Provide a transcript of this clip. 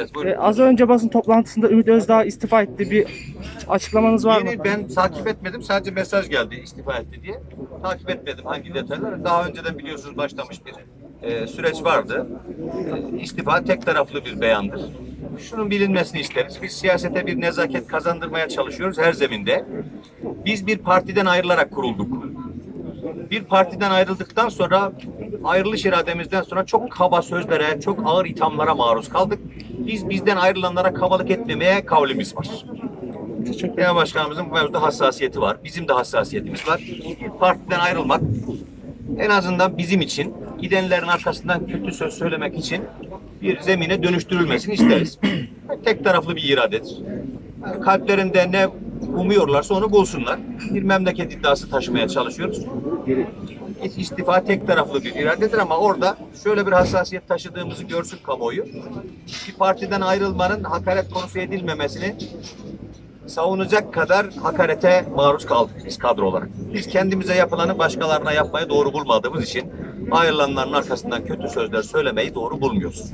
ederiz. Buyurun. Ee, az önce basın toplantısında Ümit Özdağ istifa etti. Bir açıklamanız var mı? Yeni ben takip etmedim. Sadece mesaj geldi istifa etti diye. Takip etmedim hangi detayları. Daha önceden biliyorsunuz başlamış bir e, süreç vardı. E, istifa tek taraflı bir beyandır. Şunun bilinmesini isteriz. Biz siyasete bir nezaket kazandırmaya çalışıyoruz her zeminde. Biz bir partiden ayrılarak kurulduk. Bir partiden ayrıldıktan sonra ayrılış irademizden sonra çok kaba sözlere, çok ağır ithamlara maruz kaldık. Biz bizden ayrılanlara kabalık etmemeye kavlimiz var. Genel Başkanımızın bu mevzuda hassasiyeti var. Bizim de hassasiyetimiz var. Bir partiden ayrılmak en azından bizim için gidenlerin arkasından kötü söz söylemek için bir zemine dönüştürülmesini isteriz. Tek taraflı bir iradedir. Kalplerinde ne umuyorlarsa onu bulsunlar. Bir memleket iddiası taşımaya çalışıyoruz. İstifa tek taraflı bir iradedir ama orada şöyle bir hassasiyet taşıdığımızı görsün kamuoyu. Bir partiden ayrılmanın hakaret konusu edilmemesini savunacak kadar hakarete maruz kaldık biz kadro olarak. Biz kendimize yapılanı başkalarına yapmayı doğru bulmadığımız için ayrılanların arkasından kötü sözler söylemeyi doğru bulmuyoruz.